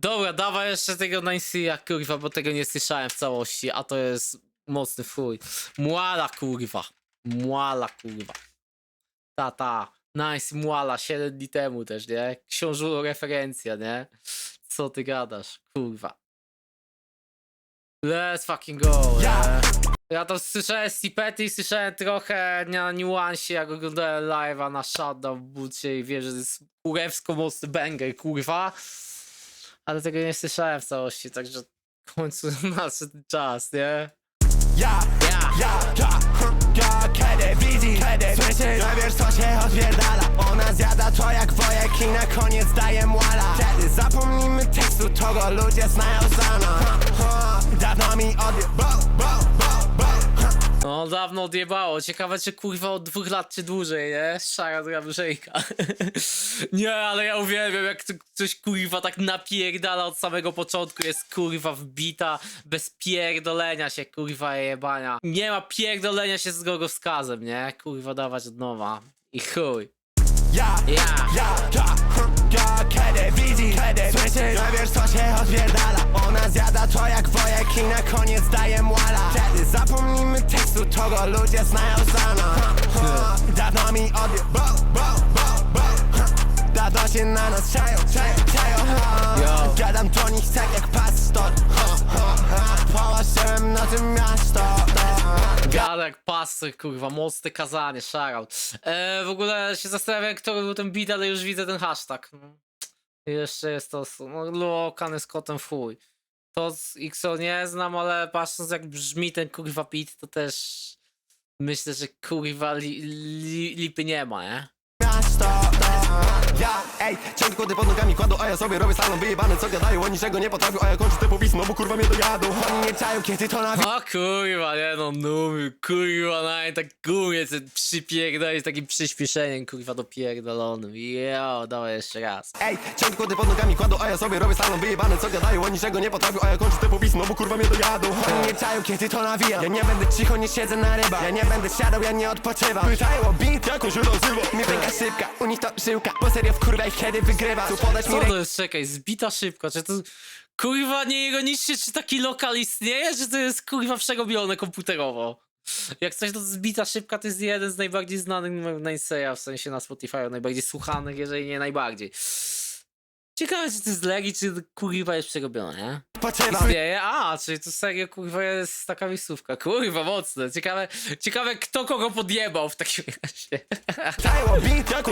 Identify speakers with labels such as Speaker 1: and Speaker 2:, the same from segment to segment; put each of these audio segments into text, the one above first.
Speaker 1: Dobra, dawaj jeszcze tego Nancy'a, kurwa, bo tego nie słyszałem w całości, a to jest mocny fuj. Muala, kurwa. Muala, kurwa. Ta, ta. Nice, Muala, 7 dni temu też, nie? Książulo referencja, nie? Co ty gadasz, kurwa. Let's fucking go, nie? Ja to słyszałem z Tipety, słyszałem trochę na niuansie, jak oglądałem live'a na Shutdown w bucie i wiem, że to jest kurewsko mocny banger, kurwa. Ale tego nie słyszałem w całości, także w końcu nadszedł czas, nie?
Speaker 2: Ja,
Speaker 1: Ja!
Speaker 2: ja, ja, ja, kiedy widzi, kiedy słyszy Nie wiesz co się odpierdala Ona zjada to jak wojek i na koniec daje muala Wtedy zapomnimy tekstu, to go ludzie znają za nas Dawno mi odjebał, bał, bał, bał
Speaker 1: No, dawno odjebało. Ciekawe, czy kurwa od dwóch lat czy dłużej, nie? Szara Drabrzejka. nie, ale ja uwielbiam, jak to coś kurwa tak napierdala od samego początku. Jest kurwa wbita bez pierdolenia się, kurwa jebania. Nie ma pierdolenia się z drogowskazem, nie? Kurwa dawać od nowa. I chuj.
Speaker 2: Ja,
Speaker 1: Ja!
Speaker 2: ja, ja, ja, kiedy widzi, kiedy słyszy Nie wiesz co się odpierdala Ona zjada to jak wojek i na koniec daje muala Wtedy zapomnimy tekstu, to go ludzie znają za nas Dawno mi odjebał, bał, bał, bał Ha, Dawno się na nas czają, czają, czają ha. Gadam do nich tak jak pastor. Położyłem na tym miasto ha.
Speaker 1: Gadek, pasy, kurwa, mocne kazanie, shoutout. E, w ogóle się zastanawiam, kto był ten beat, ale już widzę ten hashtag. No. Jeszcze jest to, no, Lokan jest kotem fuj. To z XO nie znam, ale patrząc jak brzmi ten kurwa beat, to też myślę, że kurwa li, li, lipy nie ma, nie?
Speaker 2: Ciągle kłody pod nogami kładą, a ja sobie robię slalom wyjebane Co gadają, oni niczego nie potrafią, a ja kończę te popismo, bo kurwa mnie dojadą. Oni nie czają, kiedy to na
Speaker 1: O kurwa, nie no, numy, kurwa, no tak gumie, co przypierdolić takim przyspieszeniem, kurwa, dopierdolonym. Jo, dawaj jeszcze raz.
Speaker 2: Ej, ciągle kłody pod nogami kładą, a ja sobie robię slalom wyjebane Co gadają, oni niczego nie potrafią, a ja kończę te popismo, bo kurwa mnie dojadą. Oni nie czają, kiedy to nawija Ja nie będę cicho, nie siedzę na ryba. Ja nie będę siadał, ja nie odpoczywam. Pytają o beat, jak on się nazywa Mi pęka szybka, u nich to żyłka Bo serio wkurwa ich, kiedy wygrywa Tu podać mi
Speaker 1: Co to jest, czekaj, zbita szybko, czy to... Kurwa, nieironicznie, czy taki lokal istnieje, czy to jest kurwa przerobione komputerowo? Jak coś to zbita szybka, to jest jeden z najbardziej znanych Nice'a, w sensie na Spotify, najbardziej słuchanych, jeżeli nie najbardziej. Ciekawe, czy to jest legi, czy kurwa jest przerobione, nie?
Speaker 2: Odpoczywam
Speaker 1: Istnieje? A, czyli to serio kurwa jest taka miejscówka. Kurwa, mocne. Ciekawe, ciekawe kto kogo podjebał w takim razie.
Speaker 2: Pytają o beat, jak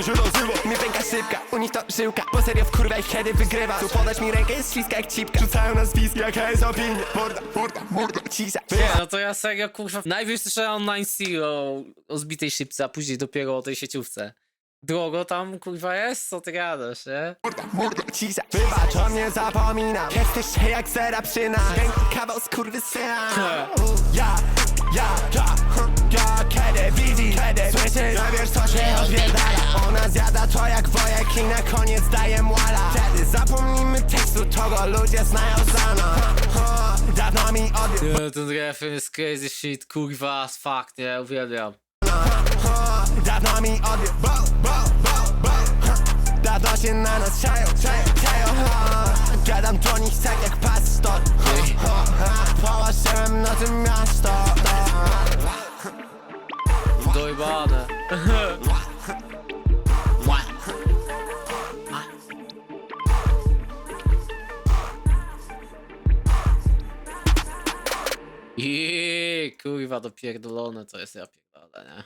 Speaker 2: Mi pęka szybka, u nich to żyłka Bo serio wkurwa ich, kiedy wygrywa Tu podać mi rękę, jest śliska jak cipka Rzucają jaka jest opinia Morda, morda, morda, cisza
Speaker 1: Nie, no to ja serio kurwa. Najpierw słyszałem o Nine Zero, o zbitej szybce, a później dopiero o tej sieciówce. Drogo tam kurwa jest? Co ty gadasz, nie?
Speaker 2: Cisza, wybacz, o mnie zapominam Jesteś jak zera przy nas kawał skurwysyna Ja, ja, ja, hm, ja Kiedy widzi, kiedy słyszy Nie wiesz co się odpierdala Ona zjada to jak wojek i na koniec daje muala Wtedy zapomnimy tekstu, to go ludzie znają za nas Ha, ha, Dawno mi odjebał
Speaker 1: Nie, ten refren jest crazy shit, kurwa, as fuck, nie? Uwielbiam.
Speaker 2: Ha, Dawno mi odjebał, bał, bał, bał Ha, Dawno się na nas czają, czają, czają ha. Gadam do nich tak jak pastor Ha, ha, ha. Położyłem na tym miasto
Speaker 1: Dojebane. Kurwa dopierdolone to jest ja pierdolę, nie?